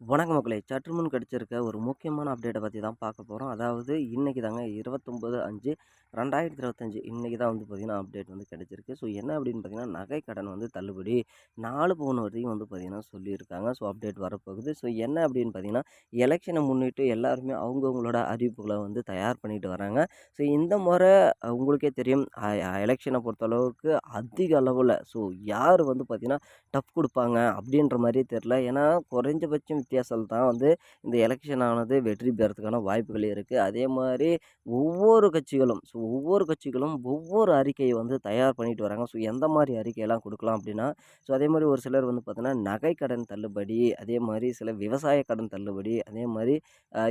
வணக்க மக்களே. சற்று முன் கிடச்சிருக்க ஒரு முக்கியமான அப்டேட்டை பற்றி தான் பார்க்க போகிறோம் அதாவது இன்றைக்கி தாங்க இருபத்தொம்போது அஞ்சு ரெண்டாயிரத்தி இருபத்தஞ்சி இன்றைக்கி தான் வந்து பார்த்திங்கன்னா அப்டேட் வந்து கிடச்சிருக்கு. ஸோ என்ன அப்படின்னு பார்த்தீங்கன்னா நகை கடன் வந்து தள்ளுபடி நாலு பவுன் வரைக்கும் வந்து பார்த்திங்கன்னா சொல்லியிருக்காங்க. ஸோ அப்டேட் வரப்போகுது. ஸோ என்ன அப்படின்னு பார்த்தீங்கன்னா எலெக்ஷனை முன்னிட்டு எல்லாருமே அவங்கவுங்களோட அறிவிப்புகளை வந்து தயார் பண்ணிட்டு வராங்க. ஸோ இந்த முறை உங்களுக்கே தெரியும் எலெக்ஷனை பொறுத்தளவுக்கு அதிக அளவில் ஸோ யார் வந்து பார்த்திங்கன்னா டஃப் கொடுப்பாங்க அப்படின்ற மாதிரியே தெரில ஏன்னா குறைஞ்சபட்சம் வித்தியாசத்தில் தான் வந்து இந்த எலெக்ஷன் ஆனது வெற்றி பெறத்துக்கான வாய்ப்புகள் இருக்குது அதே மாதிரி ஒவ்வொரு கட்சிகளும் ஸோ ஒவ்வொரு கட்சிகளும் ஒவ்வொரு அறிக்கையை வந்து தயார் பண்ணிட்டு வராங்க. ஸோ எந்த மாதிரி அறிக்கையெல்லாம் கொடுக்கலாம் அப்படின்னா ஸோ அதே மாதிரி ஒரு சிலர் வந்து பார்த்தீங்கன்னா நகை கடன் தள்ளுபடி அதே மாதிரி சில விவசாய கடன் தள்ளுபடி அதே மாதிரி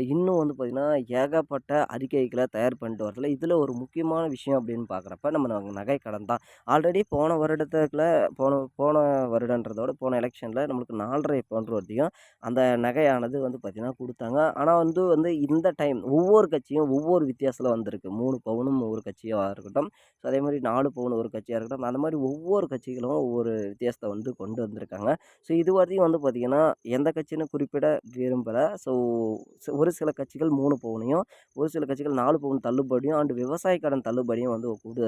இன்னும் வந்து பார்த்திங்கன்னா ஏகப்பட்ட அறிக்கைகளை தயார் பண்ணிட்டு வரதில்ல இதில் ஒரு முக்கியமான விஷயம் அப்படின்னு பார்க்குறப்ப நம்ம நகை கடன் தான். ஆல்ரெடி போன வருடத்துக்குள்ள போன போன வருடன்றதோட போன எலெக்ஷனில் நம்மளுக்கு நாலரை பவுன் வரைக்கும் அந்த நகையானது வந்து பார்த்திங்கன்னா கொடுத்தாங்க. ஆனால் வந்து வந்து இந்த டைம் ஒவ்வொரு கட்சியும் ஒவ்வொரு வித்தியாசத்தில் வந்திருக்கு. மூணு பவுனும் ஒவ்வொரு கட்சியாக இருக்கட்டும். ஸோ அதே மாதிரி நாலு பவுன் ஒரு கட்சியாக இருக்கட்டும். அந்த மாதிரி ஒவ்வொரு கட்சிகளும் ஒவ்வொரு வித்தியாசத்தை வந்து கொண்டு வந்திருக்காங்க. ஸோ இது வரையும் வந்து பார்த்திங்கன்னா எந்த கட்சின்னு குறிப்பிட விரும்பலை. ஸோ ஒரு சில கட்சிகள் மூணு பவுனையும் ஒரு சில கட்சிகள் நாலு பவுன் தள்ளுபடியும் அண்டு விவசாய கடன் தள்ளுபடியும் வந்து கூடு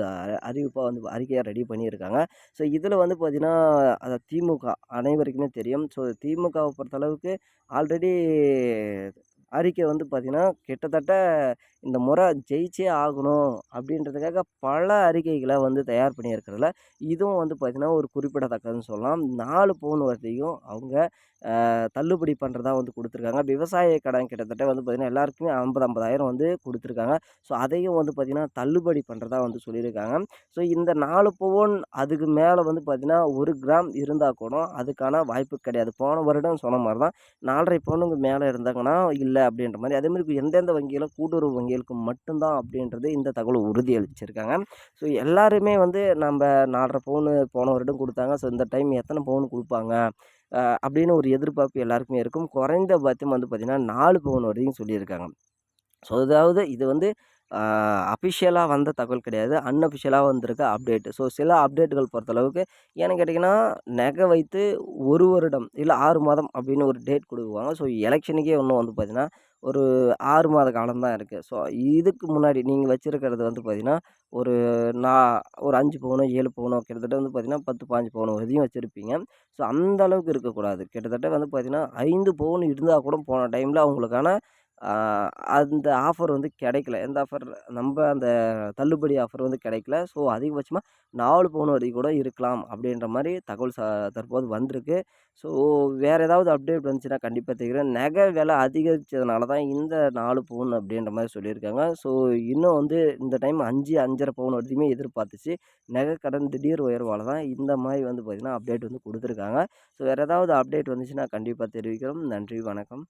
அறிவிப்பாக வந்து அறிக்கையாக ரெடி பண்ணியிருக்காங்க. ஸோ இதில் வந்து பார்த்திங்கன்னா அதை திமுக அனைவருக்குமே தெரியும். ஸோ திமுகவை பொறுத்தளவுக்கு ஆல்ரெடி அறிக்கை வந்து பார்த்திங்கன்னா கிட்டத்தட்ட இந்த முறை ஜெயிச்சே ஆகணும் அப்படின்றதுக்காக பல அறிக்கைகளை வந்து தயார் பண்ணியிருக்கிறதுல. இதுவும் வந்து பார்த்திங்கன்னா ஒரு குறிப்பிடத்தக்கதுன்னு சொல்லலாம். நாலு பவுன் வரையும் அவங்க தள்ளுபடி பண்ணுறதா வந்து கொடுத்துருக்காங்க. விவசாய கடன் கிட்டத்தட்ட வந்து பார்த்திங்கன்னா எல்லாருக்குமே ஐம்பது ஐம்பதாயிரம் வந்து கொடுத்துருக்காங்க. ஸோ அதையும் வந்து பார்த்திங்கன்னா தள்ளுபடி பண்ணுறதா வந்து சொல்லியிருக்காங்க. ஸோ இந்த நாலு பவுன் அதுக்கு மேலே வந்து பார்த்திங்கன்னா ஒரு கிராம் இருந்தால் கூட அதுக்கான வாய்ப்பு கிடையாது. போன வருடம் சொன்ன மாதிரி தான் நாலரை பவுனுக்கு மேலே இருந்தாங்கன்னா இல்லை அப்படின்ற மாதிரி. அதே மாதிரி எந்தெந்த வங்கியில் கூட்டுறவு வங்கிகளுக்கு மட்டும்தான் அப்படின்றது இந்த தகவல் உறுதி அளிச்சிருக்காங்க ஸோ எல்லாருமே வந்து நம்ம நாலரை பவுனு போன வருடம் கொடுத்தாங்க. ஸோ இந்த டைம் எத்தனை பவுன் கொடுப்பாங்க? அப்படின்னு ஒரு எதிர்பார்ப்பு எல்லாருக்குமே இருக்கும். குறைந்தபட்சம் வந்து பார்த்திங்கன்னா நாலு பவுன் வரையும் சொல்லியிருக்காங்க. ஸோ அதாவது இது வந்து அஃபிஷியலாக வந்த தகவல் கிடையாது. அன்அஃபிஷியலாக வந்திருக்க அப்டேட்டு ஸோ சில அப்டேட்டுகள் பொறுத்தளவுக்கு ஏன்னு கேட்டிங்கன்னா நகை வைத்து ஒரு வருடம் இல்லை ஆறு மாதம் அப்படின்னு ஒரு டேட் கொடுக்குவாங்க. ஸோ எலெக்ஷனுக்கே இன்னும் வந்து பார்த்திங்கன்னா ஒரு ஆறு மாத காலம் தான் இருக்குது ஸோ இதுக்கு முன்னாடி நீங்கள் வச்சுருக்கிறது வந்து பார்த்திங்கன்னா ஒரு நா ஒரு அஞ்சு பவுனோ ஏழு பவுனோ கிட்டத்தட்ட வந்து பார்த்திங்கன்னா பத்து பாஞ்சு பவுனோ வரையும் வச்சுருப்பீங்க. ஸோ அந்த அளவுக்கு இருக்கக்கூடாது. கிட்டத்தட்ட வந்து பார்த்திங்கன்னா ஐந்து பவுன் இருந்தால் கூட போன டைமில் அவங்களுக்கான அந்த ஆஃபர் வந்து கிடைக்கல. எந்த ஆஃபர்? நம்ம அந்த தள்ளுபடி ஆஃபர் வந்து கிடைக்கல. ஸோ அதிகபட்சமாக நாலு பவுன் வரைக்கும் கூட இருக்கலாம் அப்படின்ற மாதிரி தகவல் ச தற்போது வந்திருக்கு. ஸோ வேறு ஏதாவது அப்டேட் வந்துச்சுன்னா கண்டிப்பாக தெரிகிறேன் நகை விலை அதிகரித்ததுனால தான் இந்த நாலு பவுன் அப்படின்ற மாதிரி சொல்லியிருக்காங்க. ஸோ இன்னும் வந்து இந்த டைம் அஞ்சு அஞ்சரை பவுன் வரைக்குமே எதிர்பார்த்துச்சு. நகை கடன் திடீர் உயர்வால் தான் இந்த மாதிரி வந்து பார்த்திங்கன்னா அப்டேட் வந்து கொடுத்துருக்காங்க. ஸோ வேறு ஏதாவது அப்டேட் வந்துச்சுன்னா கண்டிப்பாக தெரிவிக்கிறோம். நன்றி வணக்கம்.